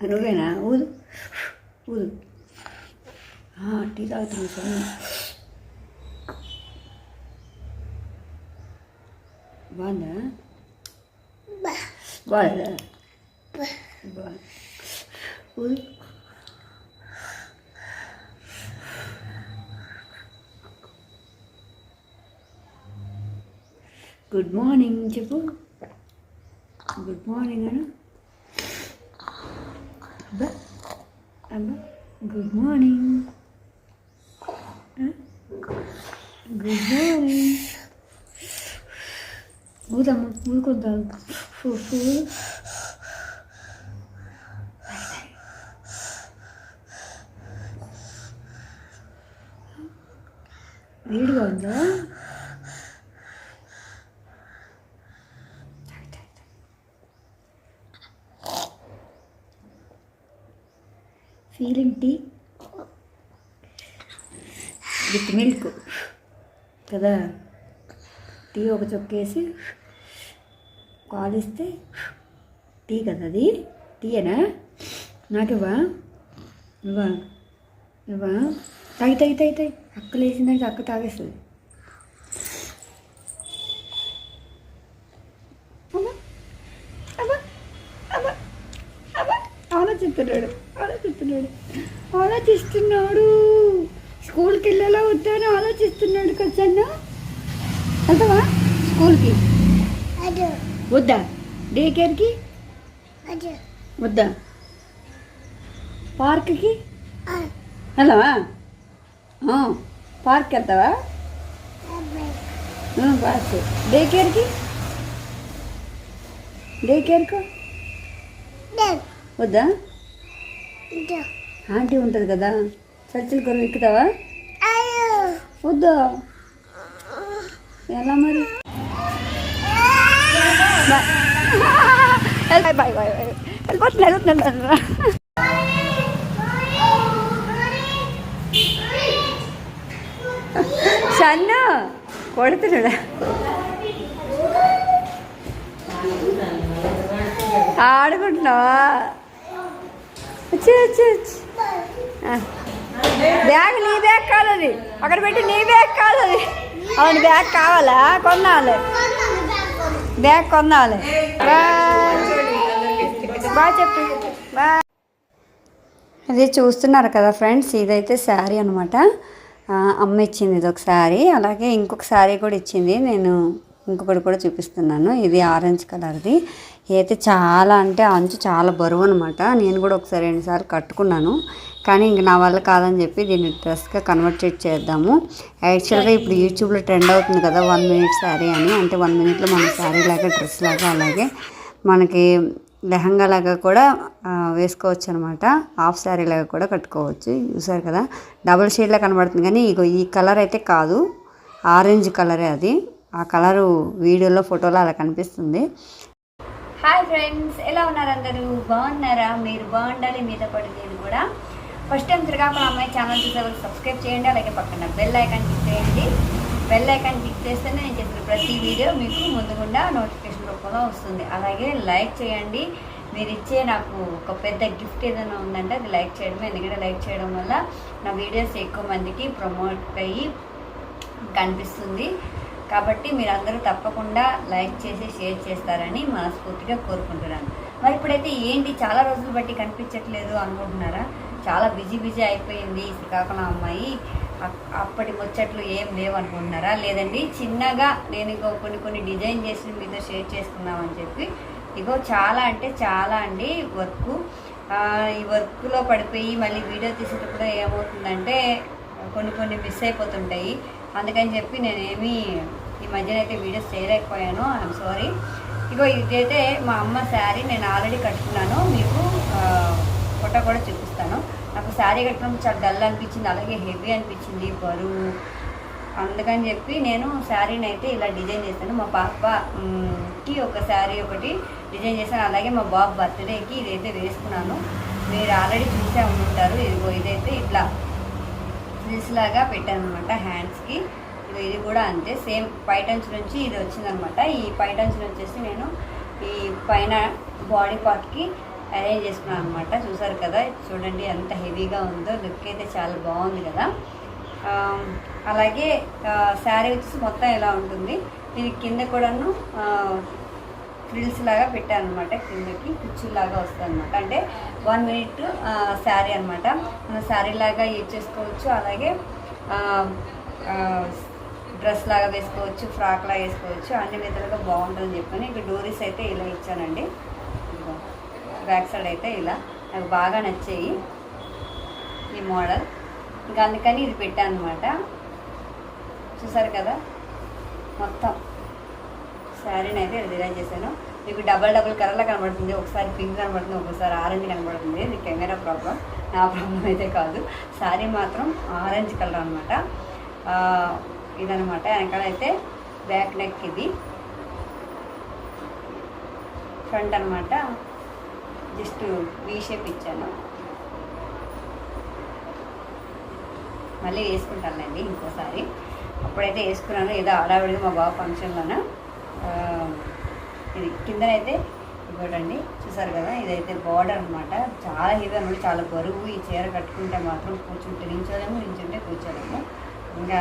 నువ్వేనా ఊదు ఊదు ఆ, టీ తాగుతున్నా స్వామి బాగుందా బాగుందా బాగుంది ఊదు గుడ్ మార్నింగ్ చెప్పు గుడ్ మార్నింగ్ అను ഇത് കണ്ടോ ഗുഡ് മോർണിംഗ് ഗുഡ് മോർണിംഗ് ഊതമ്മ ഊതുകൊണ്ടാ ഫുഫു വീഡിയോ ഉണ്ടോ ఫీలింగ్ టీ విత్ మిల్క్ కదా? టీ ఒక చొక్కేసి కాలిస్తే టీ కదా అది? టీయేనా? నాకివ్వా? ఇవ్వా? ఇవ్వా? తాగి తాగి తాగి తాగి అక్క లేచిందంటే అక్క తాగేస్తుంది అమ్మా అమ్మా అమ్మా అమ్మా ఆలోచిస్తున్నాడు ఆలోచిస్తున్నాడు ఆలోచిస్తున్నాడు. స్కూల్కి వెళ్ళాలా వద్దా అని ఆలోచిస్తున్నాడు కచ్చన్న వెళ్తావా స్కూల్కి వద్దా? డే కేర్కి వద్దా? పార్క్కి? ఆ, పార్క్కి వెళ్తావా పార్క్. డే కేర్కి డే. కేర్కు వద్దా? ఆంటీ ఉంటుంది కదా చర్చిల కొరకు ఎక్కుతావా అయ్యో వద్దా ఎలా మరి బాయ్ బాయ్ బాయ్ బాయ్ వెళ్ళిపోతున్నా వెళ్ళిపోతున్నా సన్ను కొడుతున్నాడా ఆడుకుంటున్నావా బ్యాగ్ నీ బ్యాగ్ కాదు అది. అక్కడ పెట్టి నీ బ్యాగ్ కాదు అది. అవును బ్యాగ్ కావాలా? కొనాలి. బ్యాగ్ కొనాలి. బాగా చెప్పు. బాయ్ అది చూస్తున్నారు కదా ఫ్రెండ్స్ ఇదైతే శారీ అనమాట అమ్మ ఇచ్చింది ఇది ఒక శారీ. అలాగే ఇంకొక శారీ కూడా ఇచ్చింది. నేను ఇంకొకటి కూడా చూపిస్తున్నాను. ఇది ఆరెంజ్ కలర్ది. అయితే చాలా అంటే అంచు చాలా బరువు అనమాట నేను కూడా ఒకసారి రెండుసార్లు కట్టుకున్నాను. కానీ ఇంక నా వల్ల కాదని చెప్పి దీన్ని డ్రెస్గా కన్వర్ట్ చేద్దాము. యాక్చువల్గా ఇప్పుడు యూట్యూబ్లో ట్రెండ్ అవుతుంది కదా వన్ మినిట్ శారీ అని. అంటే వన్ మినిట్లో మన శారీ లాగా డ్రెస్ లాగా అలాగే మనకి లెహంగా లాగా కూడా వేసుకోవచ్చు అనమాట హాఫ్ శారీ లాగా కూడా కట్టుకోవచ్చు. చూసారు కదా? డబుల్ షేడ్లా కనబడుతుంది కానీ ఇగో ఈ కలర్ అయితే కాదు. ఆరెంజ్ కలరే అది. ఆ కలరు వీడియోలో ఫోటోలో అలా కనిపిస్తుంది. ఫ్రెండ్స్ ఎలా ఉన్నారు అందరూ? బాగున్నారా? మీరు బాగుండాలి మీద పడి నేను కూడా. ఫస్ట్ టైం శ్రీకాకుళం అమ్మాయి ఛానల్ చూసే వాళ్ళు సబ్స్క్రైబ్ చేయండి అలాగే పక్కన బెల్ ఐకాన్ క్లిక్ చేయండి. బెల్ ఐకాన్ క్లిక్ చేస్తేనే నేను చేసిన ప్రతి వీడియో మీకు ముందుగుండా నోటిఫికేషన్ రూపంలో వస్తుంది. అలాగే లైక్ చేయండి. మీరు ఇచ్చే నాకు ఒక పెద్ద గిఫ్ట్ ఏదైనా ఉందంటే అది లైక్ చేయడమే. ఎందుకంటే లైక్ చేయడం వల్ల నా వీడియోస్ ఎక్కువ మందికి ప్రమోట్ అయ్యి కనిపిస్తుంది. కాబట్టి మీరందరూ తప్పకుండా లైక్ చేసి షేర్ చేస్తారని మనస్ఫూర్తిగా కోరుకుంటున్నాను. మరి ఇప్పుడైతే ఏంటి? చాలా రోజులు బట్టి కనిపించట్లేదు అనుకుంటున్నారా? చాలా బిజీ బిజీ అయిపోయింది శ్రీకాకుళం అమ్మాయి. అప్పటి ముచ్చట్లు ఏం లేవు అనుకుంటున్నారా? లేదండి చిన్నగా నేను ఇంకో కొన్ని కొన్ని డిజైన్ చేసి మీతో షేర్ చేసుకుందామని చెప్పి. ఇగో చాలా అంటే చాలా అండి వర్క్. ఈ వర్క్లో పడిపోయి మళ్ళీ వీడియో తీసేటప్పుడు ఏమవుతుందంటే కొన్ని కొన్ని మిస్ అయిపోతుంటాయి. అందుకని చెప్పి నేనేమి ఈ మధ్యన అయితే వీడియోస్ చేయలేకపోయాను. ఐఎమ్ సారీ ఇగో ఇదైతే మా అమ్మ శారీ నేను ఆల్రెడీ కట్టుకున్నాను. మీకు ఫోటో కూడా చూపిస్తాను. నాకు శారీ కట్టడం చాలా డల్ అనిపించింది. అలాగే హెవీ అనిపించింది. బరువు. అందుకని చెప్పి నేను శారీని అయితే ఇలా డిజైన్ చేశాను మా పాపకి ఒక శారీ ఒకటి డిజైన్ చేశాను. అలాగే మా బాబు బర్త్డేకి ఇదైతే వేసుకున్నాను. మీరు ఆల్రెడీ చూసే ఉంటారు. ఇదిగో ఇదైతే ఇట్లా ఫ్రిల్స్ లాగా పెట్టాను అనమాట హ్యాండ్స్కి ఇది ఇది కూడా అంతే సేమ్ పైటన్స్ నుంచి ఇది వచ్చిందనమాట ఈ పైటన్స్ వచ్చేసి నేను ఈ పైన బాడీ పార్ట్కి అరేంజ్ చేసుకున్నాను అనమాట చూసారు కదా చూడండి ఎంత హెవీగా ఉందో లుక్ అయితే చాలా బాగుంది కదా. అలాగే శారీ వచ్చేసి మొత్తం ఎలా ఉంటుంది? దీనికి కింద కూడాను ఫ్రిల్స్ లాగా పెట్టాను అనమాట కిందకి కుచ్చులాగా వస్తుంది అనమాట అంటే వన్ మినిట్ శారీ అనమాట మనం శారీ లాగా యూజ్ చేసుకోవచ్చు. అలాగే డ్రెస్ లాగా వేసుకోవచ్చు ఫ్రాక్ లాగా వేసుకోవచ్చు. అన్ని విధాలుగా బాగుంటుందని చెప్పని ఇక డోరీస్ అయితే ఇలా ఇచ్చానండి. బ్యాక్ సైడ్ అయితే ఇలా. నాకు బాగా నచ్చాయి ఈ మోడల్. ఇంకా అందుకని ఇది పెట్టాను అనమాట చూసారు కదా? మొత్తం. శారీని అయితే డిజైన్ చేశాను. మీకు డబల్ డబల్ కలర్లో కనబడుతుంది. ఒకసారి పింక్ కనబడుతుంది ఒకసారి ఆరెంజ్ కనబడుతుంది. ఇది కెమెరా ప్రాబ్లం నా ప్రాబ్లం అయితే కాదు. శారీ మాత్రం ఆరెంజ్ కలర్ అనమాట ఇదనమాట వెనకాల అయితే బ్యాక్ నెక్ ఇది. ఫ్రంట్ అనమాట జస్ట్ వీ షేప్ ఇచ్చాను. మళ్ళీ వేసుకుంటానులేండి ఇంకోసారి. అప్పుడైతే వేసుకున్నాను. ఏదో ఆడావిడిగా మా బాబు ఫంక్షన్లోన ఇది కిందనైతే ఇవ్వటండి చూసారు కదా ఇదైతే బార్డర్ అనమాట చాలా హెవీ అనమాట చాలా బరువు ఈ చీర కట్టుకుంటే మాత్రం కూర్చుంటే నించోలేము నించుంటే కూర్చోలేము. ఇంకా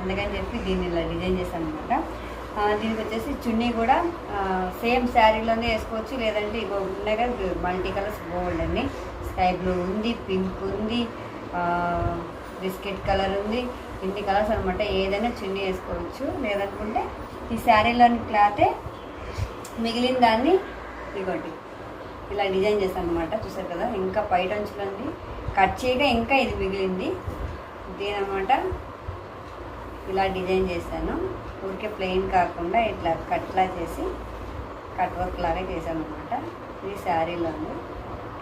అందుకని చెప్పి దీన్ని ఇలా డిజైన్ చేశాను అనమాట దీనికి వచ్చేసి చున్నీ కూడా సేమ్ శారీలోనే వేసుకోవచ్చు లేదంటే ఇగో ఉన్నాయి కదా మల్టీ కలర్స్ గోల్డ్ అండి. స్కై బ్లూ ఉంది పింక్ ఉంది బిస్కెట్ కలర్ ఉంది. ఇన్ని కలర్స్ అనమాట ఏదైనా చున్నీ వేసుకోవచ్చు. లేదనుకుంటే ఈ శారీలోని క్లాతే మిగిలిన దాన్ని ఇగోటి ఇలా డిజైన్ చేస్తాను అనమాట చూసారు కదా? ఇంకా పైట అంచులండి కట్ చేయగా ఇంకా ఇది మిగిలింది. దీనమాట అనమాట ఇలా డిజైన్ చేశాను. ఊరికే ప్లెయిన్ కాకుండా ఇట్లా కట్లా చేసి కట్ వర్క్ లాగా చేశాను అనమాట ఇది శారీలో ఉంది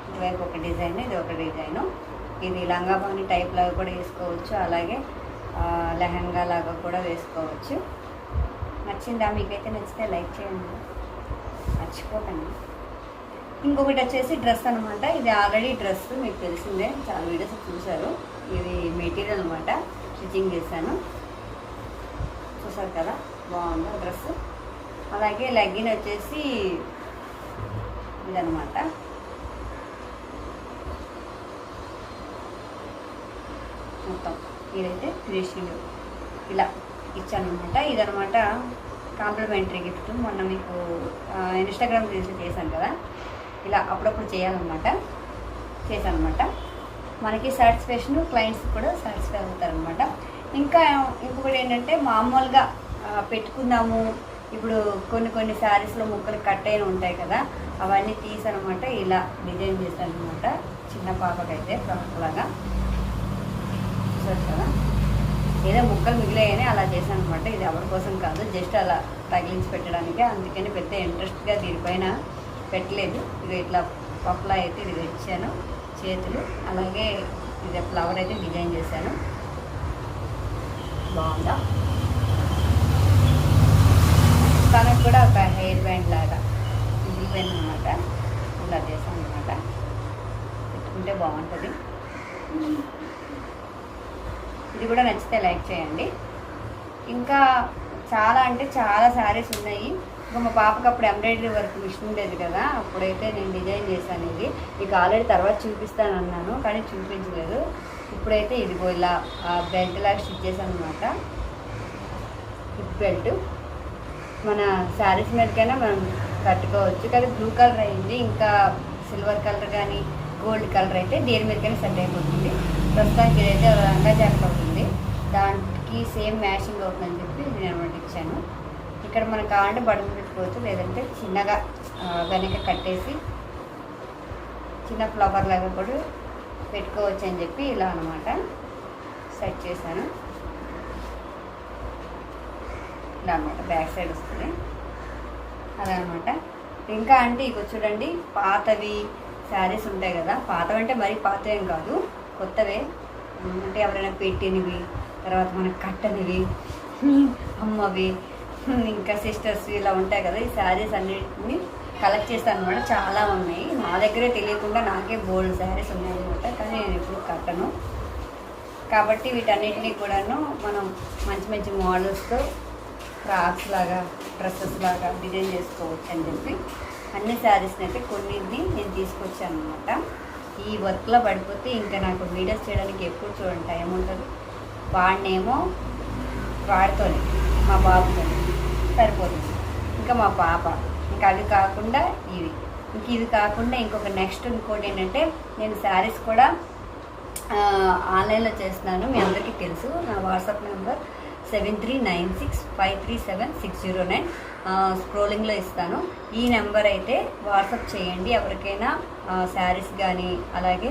ఇటువైపు ఒక డిజైన్ ఇది ఒక డిజైను. ఇది లంగాబాని టైప్ లాగా కూడా వేసుకోవచ్చు. అలాగే లెహంగా లాగా కూడా వేసుకోవచ్చు. నచ్చిందా? మీకైతే నచ్చితే లైక్ చేయండి. మర్చిపోకండి. ఇంకొకటి వచ్చేసి డ్రెస్ అనమాట ఇది ఆల్రెడీ డ్రెస్ మీకు తెలిసిందే. చాలా వీడియోస్ చూశారు. ఇది మెటీరియల్ అనమాట స్టిచ్చింగ్ చేశాను. చూసారు కదా? బాగుంది డ్రెస్. అలాగే లెగ్గిన్ వచ్చేసి ఇదనమాట మొత్తం ఇదైతే ఫినిషింగ్ ఇలా ఇచ్చాను అనమాట ఇదనమాట కాంప్లిమెంటరీ గిఫ్ట్. మొన్న మీకు ఇన్స్టాగ్రామ్ రీల్స్ చేశాను కదా? ఇలా అప్పుడప్పుడు చేయాలన్నమాట. చేశాను అనమాట మనకి సాటిస్ఫాక్షన్ క్లయింట్స్ కూడా సాటిస్ఫై అవుతారనమాట ఇంకా ఇంకొకటి ఏంటంటే మామూలుగా పెట్టుకుందాము ఇప్పుడు కొన్ని కొన్ని శారీస్లో ముక్కలు కట్ అయిన ఉంటాయి కదా? అవన్నీ తీసనమాట ఇలా డిజైన్ చేశాను అనమాట చిన్న పాపకైతే ఫ్రాక్ లాగా. చూసారు కదా? ఏదో ముక్కలు మిగిలాయని అలా చేశాను అనమాట ఇది ఎవరి కోసం కాదు జస్ట్ అలా తగిలించి పెట్టడానికి. అందుకని పెద్ద ఇంట్రెస్ట్గా దీనిపైన పెట్టలేదు. ఇది ఇట్లా పప్పులా అయితే ఇది తెచ్చాను చేతులు. అలాగే ఇది ఫ్లవర్ అయితే డిజైన్ చేశాను. బాగుందా తనకు కూడా ఒక హెయిర్ బ్యాండ్ లాగా మిగిలిపోయింది అనమాట ఇలా చేశాను అనమాట పెట్టుకుంటే బాగుంటుంది ఇది కూడా నచ్చితే లైక్ చేయండి. ఇంకా చాలా అంటే చాలా శారీస్ ఉన్నాయి. ఇంకా మా పాపకి అప్పుడు ఎంబ్రాయిడరీ వర్క్ మిషన్ ఉండేది కదా అప్పుడైతే నేను డిజైన్ చేశాను ఇది. మీకు ఆల్రెడీ తర్వాత చూపిస్తాను అన్నాను కానీ చూపించలేదు. ఇప్పుడైతే ఇదిగో ఇలా బెల్ట్ లాగా స్టిచ్ చేశాను అనమాట హిప్ బెల్ట్ మన శారీస్ మీదకైనా మనం కట్టుకోవచ్చు. కానీ బ్లూ కలర్ అయింది. ఇంకా సిల్వర్ కలర్ కానీ గోల్డ్ కలర్ అయితే దేని మీదకైనా సెట్ అయిపోతుంది. ప్రస్తుతానికి ఇదైతే రంగా జాకెట్ అవుతుంది దానికి సేమ్ మ్యాచింగ్ అవుతుందని చెప్పి నేను అనమాట ఇచ్చాను. ఇక్కడ మనకు కావాలంటే బడుగు పెట్టుకోవచ్చు లేదంటే చిన్నగా వెనక కట్టేసి చిన్న ఫ్లవర్ లాగా కూడా పెట్టుకోవచ్చు అని చెప్పి ఇలా అనమాట సెట్ చేశాను. ఇలా అనమాట బ్యాక్ సైడ్ వస్తుంది. అదనమాట ఇంకా అంటే ఇక చూడండి పాతవి శారీస్ ఉంటాయి కదా పాతవి అంటే మరీ పాతవేం ఏం కాదు కొత్తవే. అంటే ఎవరైనా పెట్టినవి తర్వాత మన కట్టనివి అమ్మవి ఇంకా సిస్టర్స్ ఇలా ఉంటాయి కదా ఈ శారీస్ అన్నిటిని కలెక్ట్ చేస్తాను అనమాట చాలా ఉన్నాయి. నా దగ్గరే తెలియకుండా నాకే బోల్డ్ శారీస్ ఉన్నాయి అనమాట కానీ నేను ఎప్పుడు కట్టను. కాబట్టి వీటన్నిటినీ కూడాను మనం మంచి మంచి మోడల్స్తో ఫ్రాక్స్ లాగా డ్రెస్సెస్ లాగా డిజైన్ చేసుకోవచ్చు అని చెప్పి అన్ని శారీస్ని అయితే కొన్నింటిని నేను తీసుకొచ్చాను అనమాట ఈ వర్క్లో పడిపోతే ఇంకా నాకు వీడియోస్ చేయడానికి ఎప్పుడు చూడండి టైం ఉంటుంది. వాడినేమో వాడితోనే మా బాబుతో సరిపోతుంది. ఇంకా మా పాప. ఇంకా అవి కాకుండా ఇవి ఇంక ఇది కాకుండా ఇంకొక నెక్స్ట్ ఇంకోటి ఏంటంటే నేను శారీస్ కూడా ఆన్లైన్లో చేస్తున్నాను. మీ అందరికీ తెలుసు. నా WhatsApp number seven three nine six five three seven six zero nine. స్క్రోలింగ్లో ఇస్తాను. ఈ నెంబర్ అయితే వాట్సాప్ చేయండి. ఎవరికైనా శారీస్ కానీ అలాగే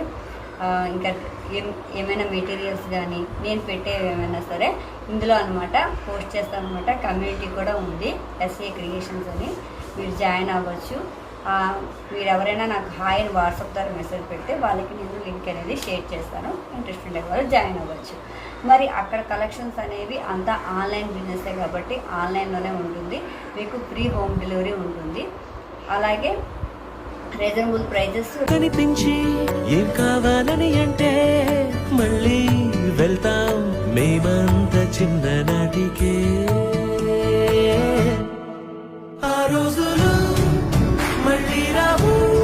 ఇంకా ఏం ఏమైనా మెటీరియల్స్ కానీ నేను పెట్టేవి ఏమైనా సరే ఇందులో అనమాట పోస్ట్ చేస్తాను అనమాట కమ్యూనిటీ కూడా ఉంది ఎస్ఏ క్రియేషన్స్ అని. మీరు జాయిన్ అవ్వచ్చు. మీరు ఎవరైనా నాకు హాయ్ అని వాట్సాప్ ద్వారా మెసేజ్ పెడితే వాళ్ళకి నేను లింక్ అనేది షేర్ చేస్తాను. ఇంట్రెస్ట్ ఉండే వాళ్ళు జాయిన్ అవ్వచ్చు. మరి అక్కడ కలెక్షన్స్ అనేవి అంతా ఆన్లైన్ బిజినెసే కాబట్టి ఆన్లైన్లోనే ఉంటుంది. మీకు ఫ్రీ హోమ్ డెలివరీ ఉంటుంది. అలాగే రీజనబుల్ ప్రైజెస్ కనిపించి ఏం కావాలని అంటే మళ్ళీ వెళ్తాం మేమంత చిన్ననాటికే ఆ రోజులు మళ్ళీ రావు.